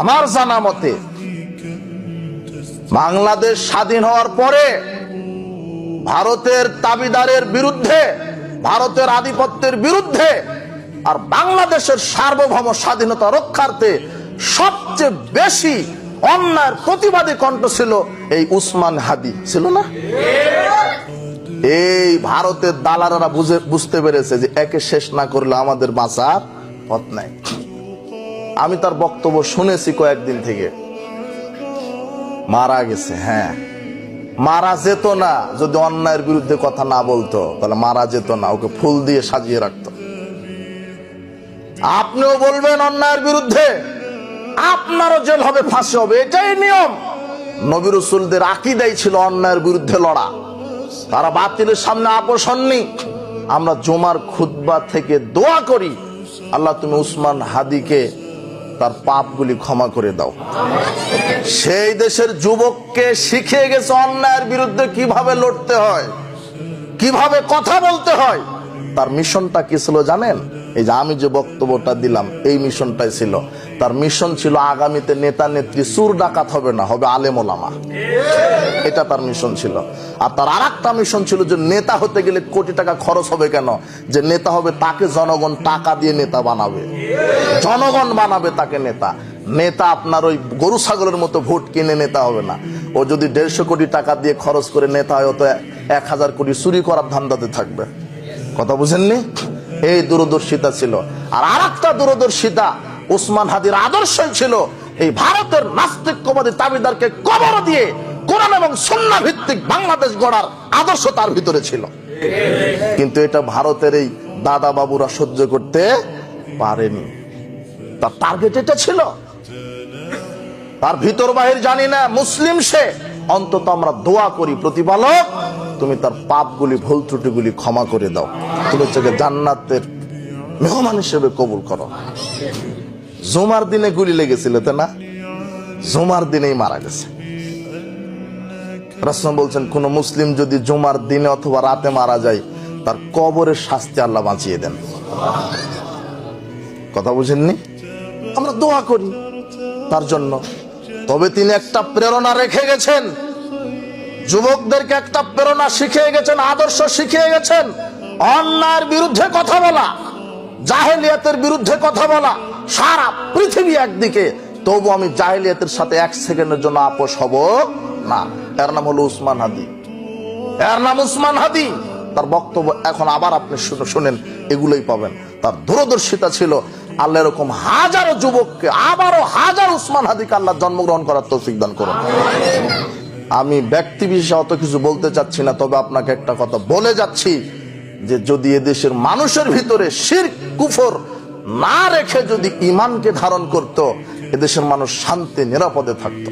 আমার জানা মতে, বাংলাদেশ স্বাধীন হওয়ার পরে ভারতের তাবিদারের বিরুদ্ধে, ভারতের আধিপত্যের বিরুদ্ধে আর বাংলাদেশের সার্বভৌম স্বাধীনতা রক্ষার্থে সবচেয়ে বেশি অন্যায়ের প্রতিবাদী কণ্ঠ ছিল এই উসমান হাদি। ছিল না? এই ভারতের দালাররা বুঝে, বুঝতে পেরেছে যে একে শেষ না করলে আমাদের বাঁচার পথ নাই। আমি তার বক্তব্য শুনেছি কয়েকদিন থেকে। মারা গেছে হ্যাঁ। মারা যেত না, যদি অন্যায়ের বিরুদ্ধে কথা না বলতো, তাহলে মারা যেত না, ওকে ফুল দিয়ে সাজিয়ে রাখতো। আপনিও বলবেন অন্যায়ের বিরুদ্ধে, আপনারও জেল হবে, ফাঁসি হবে, এটাই নিয়ম। নবী রসুলদের আকিদাই ছিল অন্যায়ের বিরুদ্ধে লড়া। তারা বাতিলের সামনে আপোষ হননি। আমরা জমার খুতবা থেকে দোয়া করি। আল্লাহ তুমি উসমান হাদিকে তার পাপগুলি ক্ষমা করে দাও। সেই দেশের যুবককে শিখিয়ে গেছে অন্যায়ের বিরুদ্ধে কীভাবে লড়তে হয়, কীভাবে কথা বলতে হয়। তার মিশনটা কি ছিল জানেন? এই যে আমি যে বক্তব্যটা দিলাম, এই মিশনটাই ছিল। তার মিশন ছিল আগামীতে নেতা নেত্রী সুর ডাকাত হবে না, হবে আলেম ওলামা। এটা তার মিশন ছিল। আর তার আর একটা মিশন ছিল যে নেতা হতে গেলে কোটি টাকা খরচ হবে কেন? যে নেতা হবে তাকে জনগণ টাকা দিয়ে নেতা বানাবে। জনগণ বানাবে তাকে নেতা। নেতা আপনার ওই গরু ছাগলের মতো ভোট কিনে নেতা হবে না। ও যদি দেড়শো কোটি টাকা দিয়ে খরচ করে নেতা হয় তো এক হাজার কোটি চুরি করার ধান্দাতে থাকবে। কথা বুঝেননি? এই দূরদর্শিতা ছিল। আর আর একটা দূরদর্শিতা উসমান হাদির আদর্শই ছিল, এই ভারতের নাস্তিক্যবাদী তাবিদারকে কবর দিয়ে কোরআন এবং সন্না ভিত্তিক বাংলাদেশ গড়ার আদর্শ তার ভিতরে ছিল। কিন্তু এটা ভারতের এই দাদা বাবুরা সহ্য করতে পারেনি। তার টার্গেট এটা ছিল। তার ভিতর বাহির জানি না, মুসলিম সে অন্তত আমরা দোয়া করি, প্রতিপালক, তুমি তার পাপগুলি, ভুল ত্রুটিগুলি ক্ষমা করে দাও। তুমি হচ্ছে জান্নাতের মেহমান হিসেবে কবুল করো। জুমার দিনে গুলি লেগেছিল তো না? জুমার দিনেই মারা গেছে। রাসূল বলছেন, কোন মুসলিম যদি জুমার দিনে অথবা রাতে মারা যায়, তার কবরের শাস্তি আল্লাহ বাঁচিয়ে দেন। কথা বুঝেননি? আমরা দোয়া করি। তার জন্য তবে তিনি একটা প্রেরণা রেখে গেছেন। যুবকদেরকে একটা প্রেরণা শিখিয়ে গেছেন, আদর্শ শিখিয়ে গেছেন। অন্যায়ের বিরুদ্ধে কথা বলা, জাহেলিয়াতের বিরুদ্ধে কথা বলা, সারা পৃথিবী একদিকে। তবু আমি জাহেলিয়াতের সাথে এক সেকেন্ডের জন্য আপোষ হব না। এর নাম হলো উসমান হাদি। এর নাম উসমান হাদি। তার বক্তব্য এখন আবার আপনি শুনে- শুনেন, এগুলোই পাবেন। তার দূরদর্শিতা ছিল আল্লাহ এরকম হাজারো যুবককে আবারও হাজার উসমান হাদিক আল্লাহ জন্মগ্রহণ করার তৌফিক দান করুন। আমি ব্যক্তি বিশেষে অত কিছু বলতে চাচ্ছি না, তবে আপনাকে একটা কথা বলে যাচ্ছি যে যদি এদেশের মানুষের ভিতরে শির কুফর না রেখে যদি ইমানকে ধারণ করত, এদেশের মানুষ শান্তি, নিরাপদে থাকতো।